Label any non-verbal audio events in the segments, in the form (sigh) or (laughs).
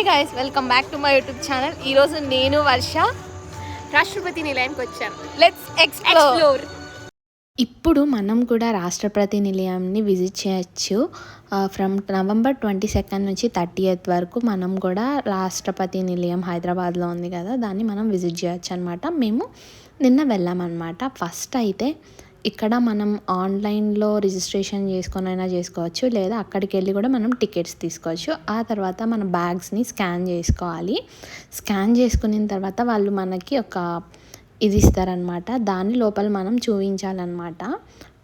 Hi guys welcome back to my YouTube channel ఈరోజు నేను వర్ష. రాష్ట్రపతి నిలయంకి వచ్చాను. లెట్స్ ఎక్స్ప్లోర్ ఇప్పుడు మనం కూడా రాష్ట్రపతి నిలయంని విజిట్ చేయొచ్చు. ఫ్రమ్ నవంబర్ ట్వంటీ సెకండ్ నుంచి థర్టీ ఎయిత్ వరకు మనం కూడా రాష్ట్రపతి నిలయం హైదరాబాద్లో ఉంది కదా దాన్ని మనం విజిట్ చేయొచ్చు అనమాట మేము నిన్న వెళ్ళామన్నమాట. ఫస్ట్ అయితే ఇక్కడ మనం ఆన్లైన్లో రిజిస్ట్రేషన్ చేసుకొనైనా చేసుకోవచ్చు లేదా అక్కడికి వెళ్ళి కూడా మనం టికెట్స్ తీసుకోవచ్చు. ఆ తర్వాత మన బ్యాగ్స్ని స్కాన్ చేసుకోవాలి. స్కాన్ చేసుకున్న తర్వాత వాళ్ళు మనకి ఒక ఇది ఇస్తారనమాట దాని లోపల మనం చూపించాలన్నమాట.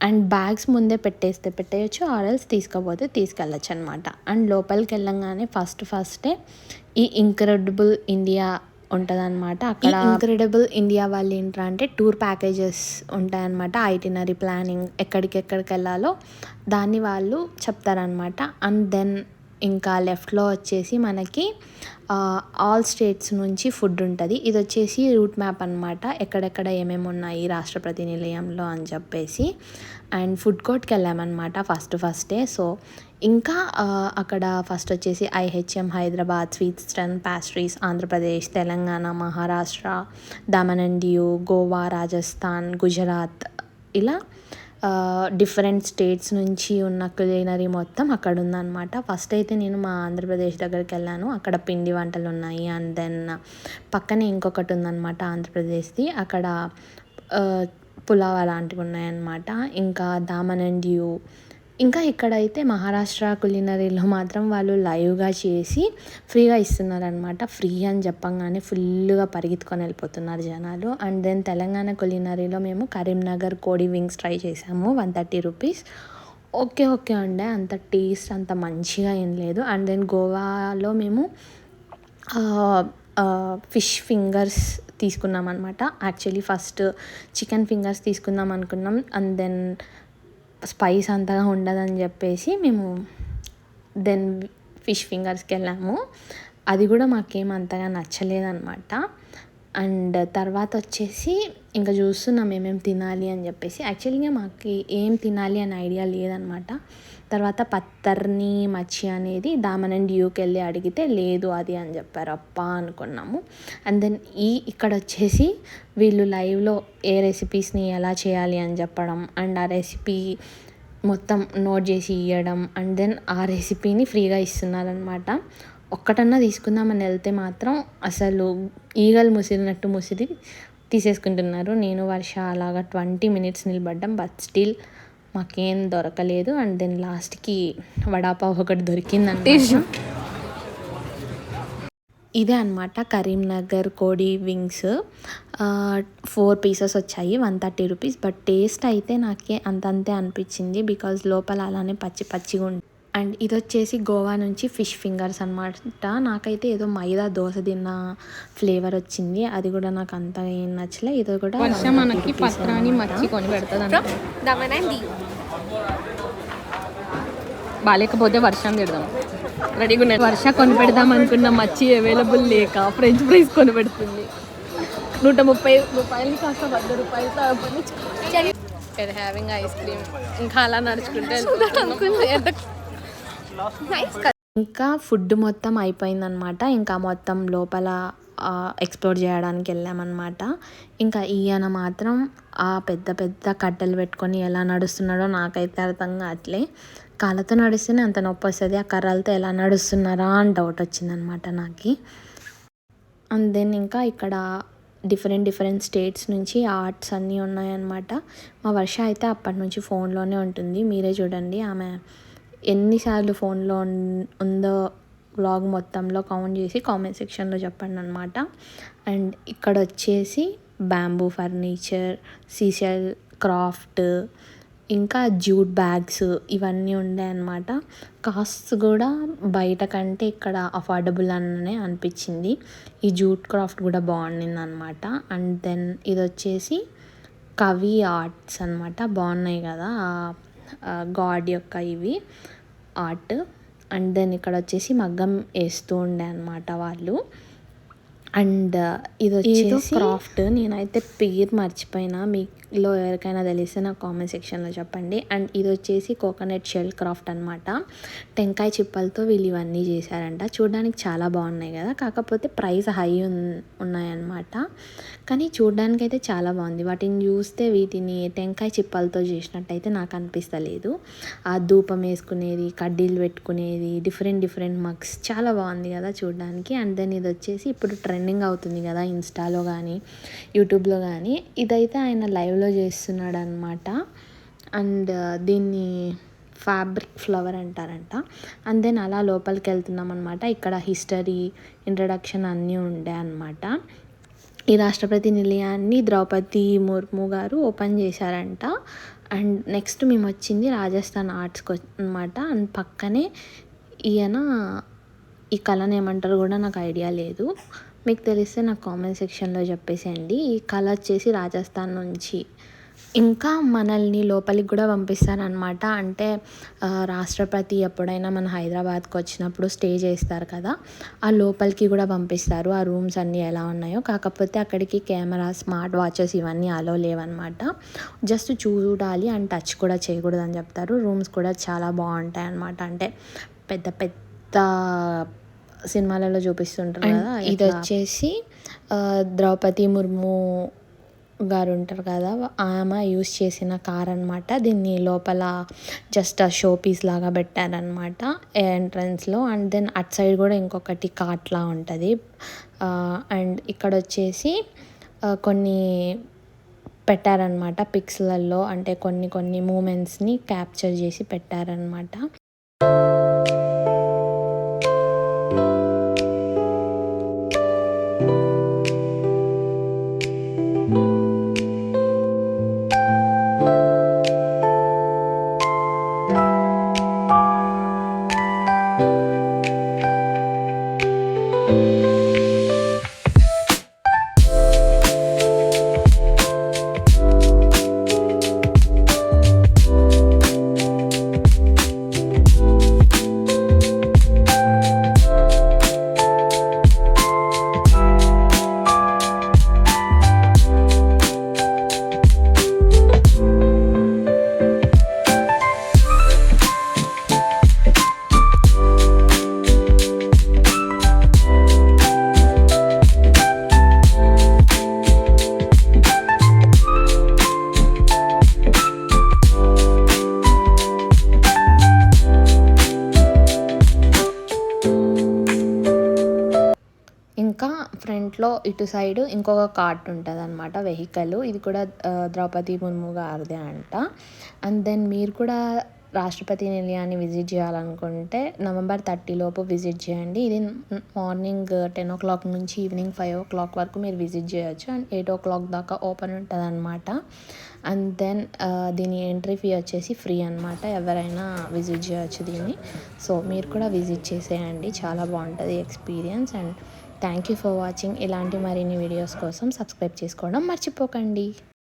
అండ్ బ్యాగ్స్ ముందే పెట్టేస్తే పెట్టేయచ్చు ఆర్ఎల్స్ తీసుకోపోతే తీసుకెళ్ళచ్చు అనమాట అండ్ లోపలికి వెళ్ళంగానే ఫస్ట్ ఫస్టే ఈ ఇంక్రెడిబుల్ ఇండియా ఉంటుందన్నమాట. అక్కడ ఇంక్రెడిబుల్ ఇండియా వాళ్ళు ఏంట్రా అంటే టూర్ ప్యాకేజెస్ ఉంటాయన్నమాట. ఐటినరీ ప్లానింగ్ ఎక్కడికి ఎక్కడికి వెళ్ళాలో దాన్ని వాళ్ళు చెప్తారనమాట అండ్ దెన్ ఇంకా లెఫ్ట్లో వచ్చేసి మనకి ఆల్ స్టేట్స్ నుంచి ఫుడ్ ఉంటుంది. ఇది వచ్చేసి రూట్ మ్యాప్ అనమాట ఎక్కడెక్కడ ఏమేమి ఉన్నాయి రాష్ట్రపతి నిలయంలో అని చెప్పేసి. అండ్ ఫుడ్ కోర్ట్కి వెళ్ళామన్నమాట ఫస్ట్ ఫస్టే సో ఇంకా అక్కడ ఫస్ట్ వచ్చేసి IHM Hyderabad sweets and pastries Andhra Pradesh Telangana Maharashtra Daman and Diu Goa Rajasthan Gujarat ఇలా డిఫరెంట్ స్టేట్స్ నుంచి ఉన్న కులినరీ మొత్తం అక్కడ ఉందన్నమాట ఫస్ట్ అయితే నేను మా ఆంధ్రప్రదేశ్ దగ్గరికి వెళ్ళాను. అక్కడ పిండి వంటలు ఉన్నాయి. అండ్ దెన్ పక్కనే ఇంకొకటి ఉందన్నమాట ఆంధ్రప్రదేశ్ది. అక్కడ పులావ్ అలాంటివి ఉన్నాయన్నమాట. ఇంకా దామన్ అండ్ యూ ఇంకా ఇక్కడైతే మహారాష్ట్ర కులినరీలో మాత్రం వాళ్ళు లైవ్గా చేసి ఫ్రీగా ఇస్తున్నారనమాట ఫ్రీ అని చెప్పంగానే ఫుల్గా పరిగెత్తుకొని వెళ్ళిపోతున్నారు జనాలు. అండ్ దెన్ తెలంగాణ కులినరీలో మేము కరీంనగర్ కోడి వింగ్స్ ట్రై చేసాము one thirty rupees. Okay okay అండి. అంత టేస్ట్ అంత మంచిగా ఏం లేదు. అండ్ దెన్ గోవాలో మేము ఫిష్ ఫింగర్స్ తీసుకున్నాం అనమాట యాక్చువల్లీ ఫస్ట్ చికెన్ ఫింగర్స్ తీసుకుందాం అనుకున్నాం. అండ్ దెన్ స్పైస్ అంతగా ఉండదని చెప్పేసి మేము దెన్ ఫిష్ ఫింగర్స్కి వెళ్ళాము. అది కూడా మాకేం అంతగా నచ్చలేదన్నమాట. అండ్ తర్వాత వచ్చేసి ఇంకా చూస్తున్నాం ఏమేమి తినాలి అని చెప్పేసి. యాక్చువల్గా మాకు ఏం తినాలి అనే ఐడియా లేదనమాట తర్వాత పత్తర్ని మచ్చి అనేది దామన్ డ్యూకి వెళ్ళి అడిగితే లేదు అది అని చెప్పారు. అప్ప అనుకున్నాము. అండ్ దెన్ ఈ ఇక్కడ వచ్చేసి వీళ్ళు లైవ్లో ఏ రెసిపీస్ని ఎలా చేయాలి అని చెప్పడం అండ్ ఆ రెసిపీ మొత్తం నోట్ చేసి ఇవ్వడం అండ్ దెన్ ఆ రెసిపీని ఫ్రీగా ఇస్తున్నారనమాట ఒక్కటన్నా తీసుకుందామని వెళ్తే మాత్రం అసలు ఈగలు ముసిరినట్టు ముసిరి తీసేసుకుంటున్నారు. నేను వర్ష అలాగా ట్వంటీ మినిట్స్ నిలబడ్డం బట్ స్టిల్ మాకేం దొరకలేదు. అండ్ దెన్ లాస్ట్కి వడాపావ్ ఒకటి దొరికిందంటే ఇదే అనమాట కరీంనగర్ కోడి వింగ్స్. ఫోర్ పీసెస్ వచ్చాయి one thirty rupees. But taste అయితే నాకే అంతంతే అనిపించింది బికాజ్ లోపల అలానే పచ్చి పచ్చిగా ఉంది అండ్ ఇది వచ్చేసి గోవా నుంచి ఫిష్ ఫింగర్స్ అనమాట నాకైతే ఏదో మైదా దోశ తిన్న ఫ్లేవర్ వచ్చింది. అది కూడా నాకు అంతగా ఏం నచ్చలే. ఇది కూడా వర్ష 130 మనకి పత్రాన్ని. మర్చి కొని పెడుతుంది బాగాలేకపోతే వర్షం తిడదాం. రెడీగా ఉన్నది వర్ష కొని పెడదాం అనుకున్న మచ్చి అవైలబుల్ లేక ఫ్రెంచ్ ఫ్రైస్ కొని పెడుతుంది నూట ముప్పై రూపాయలు కాస్త వంద రూపాయలతో హ్యావింగ్ ఐస్ క్రీమ్ ఇంకా అలా నడుచుకుంటే (laughs) ఇంకా ఫుడ్ మొత్తం అయిపోయిందనమాట ఇంకా మొత్తం లోపల ఎక్స్ప్లోర్ చేయడానికి వెళ్ళామన్నమాట. ఇంకా ఈయన మాత్రం ఆ పెద్ద పెద్ద కట్టెలు పెట్టుకొని ఎలా నడుస్తున్నాడో నాకైతే అర్థం కావట్లే. కాళ్ళతో నడిస్తేనే అంత నొప్పి వస్తుంది ఆ కర్రలతో ఎలా నడుస్తున్నారా అని డౌట్ వచ్చిందనమాట నాకు. అండ్ దెన్ ఇంకా ఇక్కడ డిఫరెంట్ డిఫరెంట్ స్టేట్స్ నుంచి ఆర్ట్స్ అన్నీ ఉన్నాయన్నమాట. మా వర్ష అయితే అప్పటి నుంచి ఫోన్లోనే ఉంటుంది. మీరే చూడండి ఆమె ఎన్నిసార్లు ఫోన్లో ఉన్- ఉందో బ్లాగ్ మొత్తంలో కౌంట్ చేసి కామెంట్ సెక్షన్లో చెప్పండి అనమాట అండ్ ఇక్కడ వచ్చేసి బ్యాంబూ ఫర్నిచర్ సీసెల్ క్రాఫ్ట్ ఇంకా జూట్ బ్యాగ్స్ ఇవన్నీ ఉండే అనమాట కాస్ట్ కూడా బయట కంటే ఇక్కడ అఫోర్డబుల్ అనే అనిపించింది. ఈ జూట్ క్రాఫ్ట్ కూడా బాగుండింది అనమాట అండ్ దెన్ ఇది వచ్చేసి కవి ఆర్ట్స్ అనమాట బాగున్నాయి కదా. గాడ్ యొక్క ఇవి ఆర్ట్ అండ్ దెన్ ఇక్కడ వచ్చేసి మగ్గం వేస్తూ ఉండే అనమాట వాళ్ళు. అండ్ ఇది వచ్చేసి క్రాఫ్ట్. నేనైతే పేరు మర్చిపోయినా. మీలో ఎవరికైనా తెలిస్తే నాకు కామెంట్ సెక్షన్లో చెప్పండి. అండ్ ఇది వచ్చేసి కోకోనట్ షెల్ క్రాఫ్ట్ అనమాట టెంకాయ చిప్పలతో వీళ్ళు ఇవన్నీ చేశారంట. చూడడానికి చాలా బాగున్నాయి కదా. కాకపోతే ప్రైస్ హై ఉన్నాయన్నమాట. కానీ చూడడానికి అయితే చాలా బాగుంది. వాటిని చూస్తే వీటిని టెంకాయ చిప్పలతో చేసినట్టయితే నాకు అనిపిస్తలేదు. ఆ ధూపం వేసుకునేది కడ్డీలు పెట్టుకునేది డిఫరెంట్ డిఫరెంట్ మగ్స్. చాలా బాగుంది కదా చూడడానికి. అండ్ దెన్ ఇది వచ్చేసి ఇప్పుడు ట్రెండింగ్ అవుతుంది కదా ఇన్స్టాలో కానీ యూట్యూబ్లో కానీ. ఇదైతే ఆయన లైవ్లో చేస్తున్నాడు అనమాట అండ్ దీన్ని ఫ్యాబ్రిక్ ఫ్లవర్ అంటారంట. అండ్ దెన్ అలా లోపలికి వెళ్తున్నాం అనమాట ఇక్కడ హిస్టరీ ఇంట్రడక్షన్ అన్నీ ఉండే అనమాట ఈ రాష్ట్రపతి నిలయాన్ని ద్రౌపది ముర్ము గారు ఓపెన్ చేశారంట. అండ్ నెక్స్ట్ మేము వచ్చింది రాజస్థాన్ ఆర్ట్స్కి అనమాట అండ్ పక్కనే ఈయన ఈ కళను ఏమంటారు కూడా నాకు ఐడియా లేదు. మీకు తెలిస్తే నాకు కామెంట్ సెక్షన్లో చెప్పేసేయండి. ఈ కళ వచ్చేసి రాజస్థాన్ నుంచి. ఇంకా మనల్ని లోపలికి కూడా పంపిస్తారనమాట అంటే రాష్ట్రపతి ఎప్పుడైనా మన హైదరాబాద్కి వచ్చినప్పుడు స్టే చేస్తారు కదా ఆ లోపలికి కూడా పంపిస్తారు. ఆ రూమ్స్ అన్నీ ఎలా ఉన్నాయో. కాకపోతే అక్కడికి కెమెరా స్మార్ట్ వాచెస్ ఇవన్నీ అలో లేవన్నమాట. జస్ట్ చూడాలి అండ్ టచ్ కూడా చేయకూడదని చెప్తారు. రూమ్స్ కూడా చాలా బాగుంటాయి అన్నమాట అంటే పెద్ద పెద్ద సినిమాలలో చూపిస్తుంటారు కదా ఇది వచ్చేసి ద్రౌపది ముర్ము గారు ఉంటారు కదా ఆమె యూస్ చేసిన కార్ అనమాట దీన్ని లోపల జస్ట్ ఆ షో పీస్ లాగా పెట్టారనమాట ఎంట్రన్స్లో అండ్ దెన్ అట్ సైడ్ కూడా ఇంకొకటి కార్ట్లా ఉంటుంది. అండ్ ఇక్కడ వచ్చేసి కొన్ని పెట్టారనమాట పిక్స్లలో అంటే కొన్ని కొన్ని మూమెంట్స్ని క్యాప్చర్ చేసి పెట్టారనమాట ఇంకా దాంట్లో ఇటు సైడ్ ఇంకొక కార్ట్ ఉంటుంది అనమాట వెహికల్. ఇది కూడా ద్రౌపది ముర్ము గారిదే అంట. అండ్ దెన్ మీరు కూడా రాష్ట్రపతి నిలయాన్ని విజిట్ చేయాలనుకుంటే నవంబర్ థర్టీ లోపు విజిట్ చేయండి. ఇది మార్నింగ్ టెన్ ఓ క్లాక్ నుంచి ఈవినింగ్ ఫైవ్ ఓ క్లాక్ వరకు మీరు విజిట్ చేయొచ్చు. అండ్ ఎయిట్ ఓ క్లాక్ దాకా ఓపెన్ ఉంటుంది అనమాట అండ్ దెన్ దీని ఎంట్రీ ఫీ వచ్చేసి ఫ్రీ అనమాట ఎవరైనా విజిట్ చేయొచ్చు దీన్ని. సో మీరు కూడా విజిట్ చేసేయండి. చాలా బాగుంటుంది experience. And thank you for watching. ఇలాంటి మరిన్ని వీడియోస్ కోసం సబ్స్క్రైబ్ చేసుకోవడం మర్చిపోకండి.